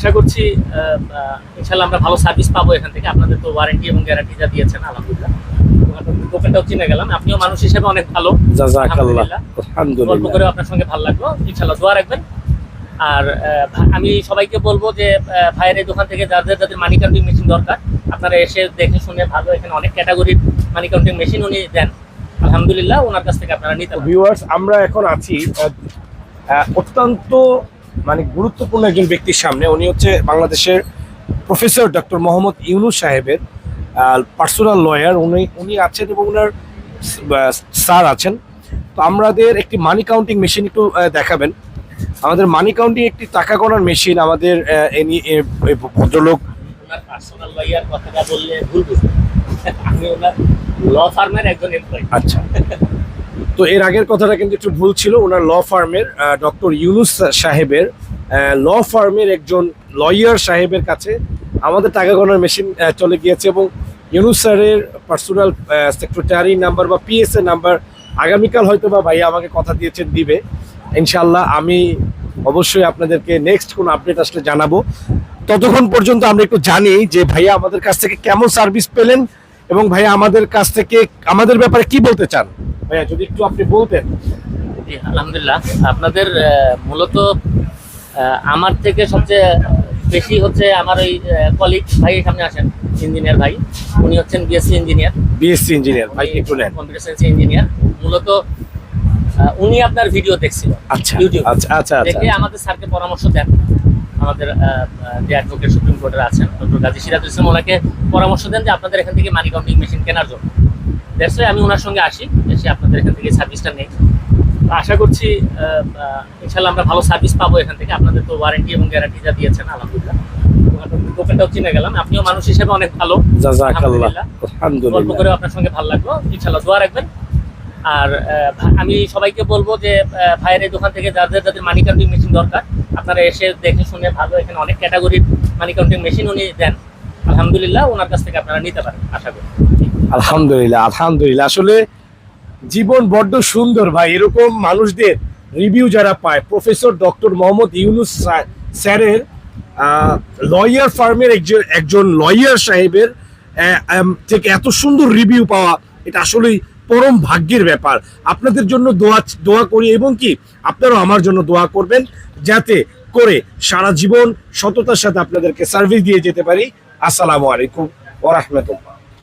আশা করছি ইনশাল্লাহ আমরা ভালো সার্ভিস পাবো এখান থেকে। আপনাদের তো ওয়ারেন্টি এবং গ্যারান্টি যা দিয়েছেন আলহামদুলিল্লাহ। দোকানটাও চিনে গেলাম। আপনিও মানুষ হিসেবে অনেক ভালো। গল্প করে আপনার সঙ্গে ভালো লাগল। ইনশাল্লাহ দোয়া রাখবেন। আর আমি সবাইকে বলব যে ভাইয়ের এই দোকান থেকে যাদের যাদের মানি কাউন্টিং মেশিন দরকার আপনারা এসে দেখে শুনে ভালো এখানে অনেক ক্যাটাগরির মানি কাউন্টিং মেশিন উনি দেন। আলহামদুলিল্লাহ ওনার কাছ থেকে আপনারা নিতে ভিউয়ার্স আমরা এখন আছি অত্যন্ত মানে গুরুত্বপূর্ণ একজন ব্যক্তির সামনে উনি হচ্ছে বাংলাদেশের প্রফেসর ডক্টর মোহাম্মদ ইউনুস সাহেবের পার্সোনাল লয়ার উনি উনি আছেন এবং ওনার স্যার আছেন। তো আমাদের একটি মানি কাউন্টিং মেশিন একটু দেখাবেন। আমাদের মানি কাউন্টিং একটি টাকা গণার মেশিন আমাদের এনি- ভদ্রলোক। পার্সোনাল লয়ার কথাটা বললে ভুল বুঝবেন। আমি ওনার ল ফার্মের একজন এমপ্লয়ি আচ্ছা। তো এর আগের কথাটা কিন্তু একটু ভুল ছিল, ওনার ল ফার্মের ডক্টর ইউনুস সাহেবের ল ফার্মের একজন লয়ার সাহেবের কাছে আমাদের টাকা গণার মেশিন চলে গিয়েছে এবং ইউনুস স্যারের পার্সোনাল সেক্রেটারি নাম্বার বা পিএসএ নাম্বার আগামীকাল হয়তো বা ভাইয়া আমাকে কথা দিয়েছেন, দিবে। ইনশাল্লাহ আমি অবশ্যই আপনাদেরকে নেক্সট কোনো আপডেট আসলে জানাব। ততক্ষণ পর্যন্ত আমরা একটু জানি যে ভাইয়া আমাদের কাছ থেকে কেমন সার্ভিস পেলেন এবং ভাইয়া আমাদের কাছ থেকে আমাদের ব্যাপারে কি বলতে চান? ভাইয়া যদি একটু আপনি বলতেন। আলহামদুলিল্লাহ। আপনাদের মূলত আমার থেকে সবচেয়ে বেশি হচ্ছে আমার ওই কলিগ ভাই সামনে আসেন ইঞ্জিনিয়ার ভাই। উনি হচ্ছেন বিএসসি ইঞ্জিনিয়ার বিএসসি ইঞ্জিনিয়ার ভাই একটু নেন। কম্পিউটার সায়েন্স ইঞ্জিনিয়ার মূলত উনি আপনার ভিডিও দেখছিল আচ্ছা ইউটিউব আচ্ছা আচ্ছা আচ্ছা। দেখে আমাদের স্যারকে পরামর্শ দেন। আমাদের যে অ্যাডভোকেট সুপ্রিম কোর্টের আছেন ডক্টর গাজী সিরাজ ইসলাম ওনাকে পরামর্শ দেন যে আপনাদের এখান থেকে মানি কাউন্টিং মেশিন কেনার জন্য। দ্যাটস আমি ওনার সঙ্গে আসি এসে আপনাদের এখান থেকে সার্ভিসটা নেই। আশা করছি ইনশাল্লাহ আমরা ভালো সার্ভিস পাবো এখান থেকে। আপনাদের তো ওয়ারেন্টি এবং গ্যারান্টি যা দিয়েছেন আলহামদুলিল্লাহ। দোকানটাও চিনে গেলাম আপনিও মানুষ হিসেবে অনেক ভালো। গল্প করে আপনার সঙ্গে ভালো লাগল। ইনশাল্লাহ দোয়া রাখবেন। আর আমি সবাইকে বলব যে ভাইয়ের এই দোকান থেকে যাদের যাদের মানি কাউন্টিং মেশিন দরকার, আপনারা এসে দেখে শুনে ভালো, এখানে অনেক ক্যাটাগরির মানি কাউন্টিং মেশিন উনি দেন। আলহামদুলিল্লাহ, ওনার কাছ থেকে আপনারা নিতে পারেন, আশা করি। আলহামদুলিল্লাহ আলহামদুলিল্লাহ। আসলে জীবন বড্ড সুন্দর ভাই, এরকম মানুষদের রিভিউ যারা পায় প্রফেসর ডক্টর মোহাম্মদ ইউনুস স্যারের লয়ার ফার্মের একজন একজন লয়ার সাহেবের থেকে এত সুন্দর রিভিউ পাওয়া, এটা আসলেই পরম ভাগ্যের ব্যাপার। আপনাদের জন্য দোয়া দোয়া করি এবং কি, আপনারাও আমার জন্য দোয়া করবেন যাতে করে সারা জীবন সততার সাথে আপনাদেরকে সার্ভিস দিয়ে যেতে পারি। আসসালামু আলাইকুম ওরহমতুল্লাহ